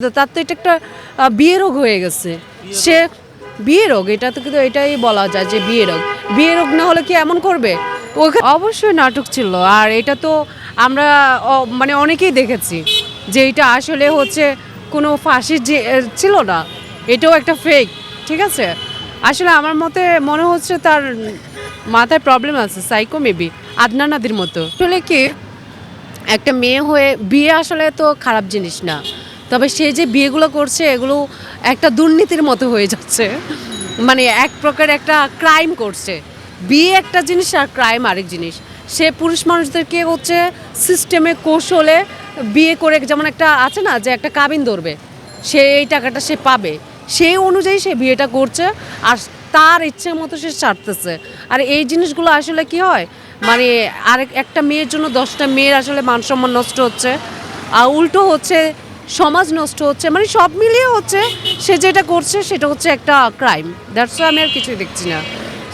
তার তো এটা একটা বিয়ে রোগ হয়ে গেছে। সে বিয়ে রোগ এটা তো কিন্তু এটাই বলা যায় যে বিয়ে রোগ। বিয়ে রোগ না হলে কি এমন করবে? ওখানে অবশ্যই নাটক ছিল। আর এটা তো আমরা মানে অনেকেই দেখেছি যে এটা আসলে হচ্ছে কোনো ফাঁসির যে ছিল না। এটাও একটা ফেক ঠিক আছে? আসলে আমার মতে মনে হচ্ছে তার মাথায় প্রবলেম আছে সাইকো মেবি আদনানাদির মতো। আসলে কি একটা মেয়ে হয়ে বিয়ে আসলে তো খারাপ জিনিস না। তবে সে যে বিয়েগুলো করছে, এগুলো একটা দুর্নীতির মতো হয়ে যাচ্ছে। মানে এক প্রকার একটা ক্রাইম করছে। বিয়ে একটা জিনিস আর ক্রাইম আরেক জিনিস। সে পুরুষ মানুষদেরকে হচ্ছে সিস্টেমে কৌশলে বিয়ে করে যেমন একটা আছে না, যে একটা কাবিন ধরবে, সে এই টাকাটা সে পাবে। সেই অনুযায়ী সে বিয়েটা করছে আর তার ইচ্ছে মতো সে ছাড়তেছে আর এই জিনিসগুলো আসলে কি হয়? মানে আরেক একটা মেয়ের জন্য দশটা মেয়ের আসলে মান সম্মান নষ্ট হচ্ছে। আর উল্টো হচ্ছে সমাজ নষ্ট হচ্ছে মানে সব মিলিয়ে হচ্ছে সে যেটা করছে সেটা হচ্ছে একটা ক্রাইম দ্যাটস আমি আর কিছুই দেখছি না।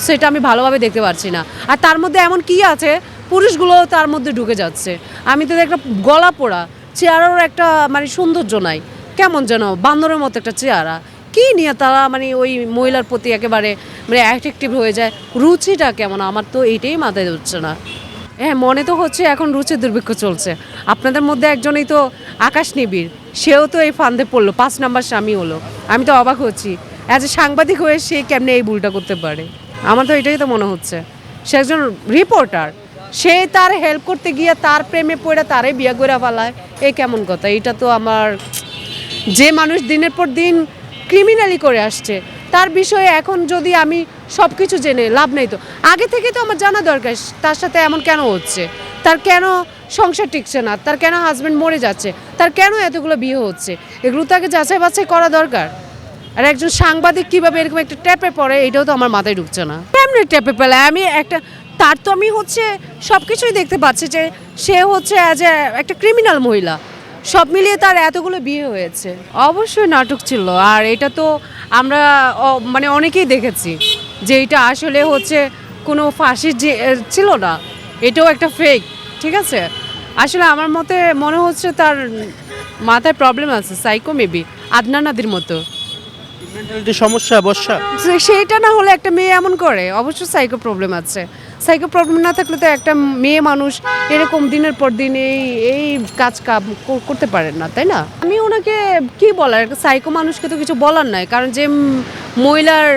সেটা আমি ভালোভাবে দেখতে পারছি না। আর তার মধ্যে এমন কি আছে, পুরুষগুলো তার মধ্যে ঢুকে যাচ্ছে। আমি তো একটা গলা পোড়া চেয়ারেরও একটা মানে সৌন্দর্য নাই। কেমন যেন বান্দরের মতো একটা চেহারা। কি নিয়ে তারা মানে ওই মহিলার প্রতি একেবারে মানে অ্যাট্রাকটিভ হয়ে যায়? রুচিটা কেমন? আমার তো এইটাই মাথায় ধরছে না। হ্যাঁ মনে তো হচ্ছে এখন রুচির দুর্ভিক্ষ চলছে। আপনাদের মধ্যে একজনই তো আকাশ নিবিড়, সেও তো এই ফান্দে পড়ল, পাঁচ নাম্বার স্বামী হলো। আমি তো অবাক হচ্ছি, অ্যাজ এ সাংবাদিক হয়ে সে কেমনে এই ভুলটা করতে পারে? আমার তো এটাই তো মনে হচ্ছে। সে একজন রিপোর্টার সে তার হেল্প করতে গিয়ে তার প্রেমে পড়ে তারে বিয়ে করে ফেলায়। এই কেমন কথা? এটা তো আমার, যে মানুষ দিনের পর দিন ক্রিমিনালি করে আসছে, তার বিষয়ে এখন যদি আমি সব কিছু জেনে লাভ নেই তো। আগে থেকে তো আমার জানা দরকার তার সাথে এমন কেন হচ্ছে? তার কেন সংসার টিকছে না? তার কেন হাজব্যান্ড মরে যাচ্ছে? তার কেন এতগুলো বিয়ে হচ্ছে? এগুলো তো আগে যাচাই বাছাই করা দরকার। আর একজন সাংবাদিক কীভাবে এরকম একটা ট্যাপে পড়ে, এটাও তো আমার মাথায় ঢুকছে না। কেমনি ট্যাপে পেলে আমি একটা, তার তো আমি হচ্ছে সব কিছুই দেখতে পাচ্ছি যে সে হচ্ছে অ্যাজ এ একটা ক্রিমিনাল মহিলা। সব মিলিয়ে তার এতগুলো বিয়ে হয়েছে। অবশ্যই নাটক ছিল। আর এটা তো আমরা মানে অনেকেই দেখেছি। যে এটা আসলে হচ্ছে কোনো ফাঁসির যে ছিল না এটাও একটা ফেক ঠিক আছে? আসলে আমার মতে মনে হচ্ছে তার মাথায় প্রবলেম আছে সাইকো মেবি আদনানাদির মতো। সমস্যা বর্ষা? সেইটা না হলে একটা মেয়ে এমন করে অবশ্যই সাইকো প্রবলেম আছে। সাইকো প্রবলেম না থাকলে তো একটা মেয়ে মানুষ এরকম দিনের পর দিন এই এই কাজ কাম করতে পারেন না তাই না? আমি ওনাকে কি বলার একটা সাইকো মানুষকে তো কিছু বলার নাই কারণ যে মহিলার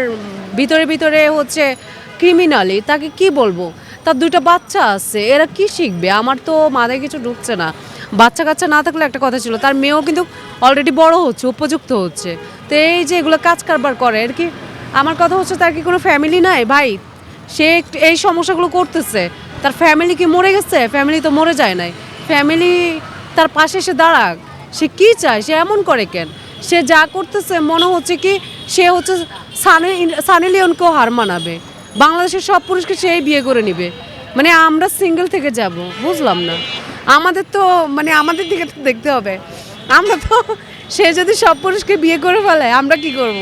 ভিতরে ভিতরে হচ্ছে ক্রিমিনালি তাকে কি বলব? তার দুটো বাচ্চা আছে, এরা কি শিখবে? আমার তো মাথায় কিছু ঢুকছে না। বাচ্চা কাচ্চা না থাকলে একটা কথা ছিল, তার মেয়েও কিন্তু অলরেডি বড় হচ্ছে, উপযুক্ত হচ্ছে। তো এই যে এগুলো কাজ কারবার করে আর কি? আমার কথা হচ্ছে, তার কি কোনো ফ্যামিলি নাই? ভাই, সে এই সমস্যাগুলো করতেছে, তার ফ্যামিলি কি মরে গেছে? ফ্যামিলি তো মরে যায় নাই। ফ্যামিলি তার পাশে এসে দাঁড়াক। সে কি চায়? সে এমন করে কেন? সে যা করতেছে, মনে হচ্ছে কি, সে হচ্ছে সানি লিওনকেও হার মানাবে। বাংলাদেশের সব পুরুষকে সেই বিয়ে করে নিবে। মানে আমরা সিঙ্গেল থেকে যাব, বুঝলাম না। আমাদের তো মানে আমাদের দিকে তো দেখতে হবে। আমরা তো, সে যদি সব পুরুষকে বিয়ে করে ফেলে, আমরা কি করব?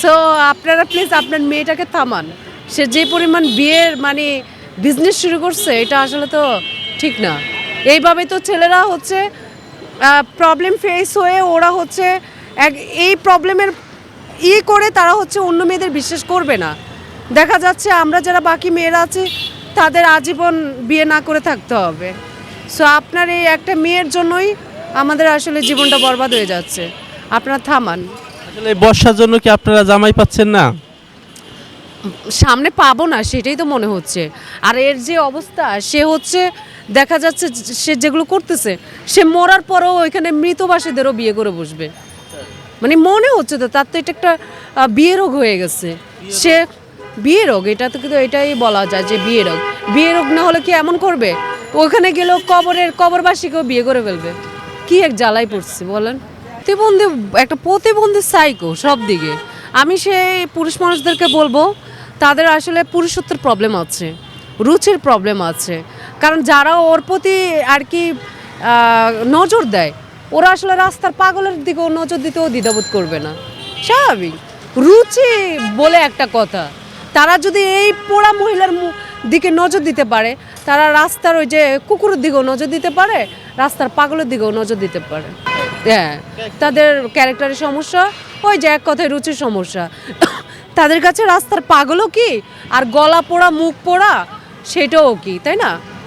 সো আপনারা প্লিজ আপনার মেয়েটাকে থামান। সে যে পরিমাণ বিয়ের মানে বিজনেস শুরু করছে, এটা আসলে তো ঠিক না। এইভাবে তো ছেলেরা হচ্ছে প্রবলেম ফেস হয়ে ওরা হচ্ছে এক, এই প্রবলেমের ই করে তারা হচ্ছে অন্য মেয়েদের বিশ্বাস করবে না। দেখা যাচ্ছে আমরা যারা বাকি মেয়েরা আছি তাদের আজীবন বিয়ে না করে থাকতে হবে। সো আপনার এই একটা মেয়ের জন্যই আমাদের আসলে জীবনটা বরবাদ হয়ে যাচ্ছে। আপনারা থামান। আসলে এই বর্ষার জন্য কি আপনারা জামাই পাচ্ছেন না? সামনে পাবো না সেটাই তো মনে হচ্ছে। আর এর যে অবস্থা সে হচ্ছে দেখা যাচ্ছে সে যেগুলো করতেছে সে মরার পরেও ওইখানে মৃতবাসীদেরও বিয়ে করে বসবে। মানে মনে হচ্ছে তো তার তো এটা একটা বিয়ে রোগ হয়ে গেছে। সে বিয়ে রোগ এটা তো কিন্তু এটাই বলা যায় যে বিয়ে রোগ। বিয়ে রোগ না হলে কি এমন করবে? ওখানে গেলেও কবরের কবরবাসীকেও বিয়ে করে ফেলবে। কি এক জ্বালাই পড়ছে বলেন? প্রতিবন্ধী একটা প্রতিবন্ধী সাইকো সব দিকে। আমি সেই পুরুষ মানুষদেরকে বলব তাদের আসলে পুরুষত্বের প্রবলেম আছে রুচির প্রবলেম আছে। কারণ যারা ওর প্রতি আর কি নজর দেয় ওরা আসলে রাস্তার পাগলের দিকেও নজর দিতেও দ্বিধাবোধ করবে না। স্বাভাবিক। রুচি বলে একটা কথা। তারা যদি এই পোড়া মহিলার দিকে নজর দিতে পারে, তারা রাস্তার ওই যে কুকুরের দিকেও নজর দিতে পারে, রাস্তার পাগলের দিকেও নজর দিতে পারে। হ্যাঁ তাদের ক্যারেক্টারের সমস্যা, ওই যে এক কথায় রুচির সমস্যা। তাদের কাছে রাস্তার পাগলও কি? আর গলা পোড়া, মুখ পোড়া, সেটাও কি, তাই না?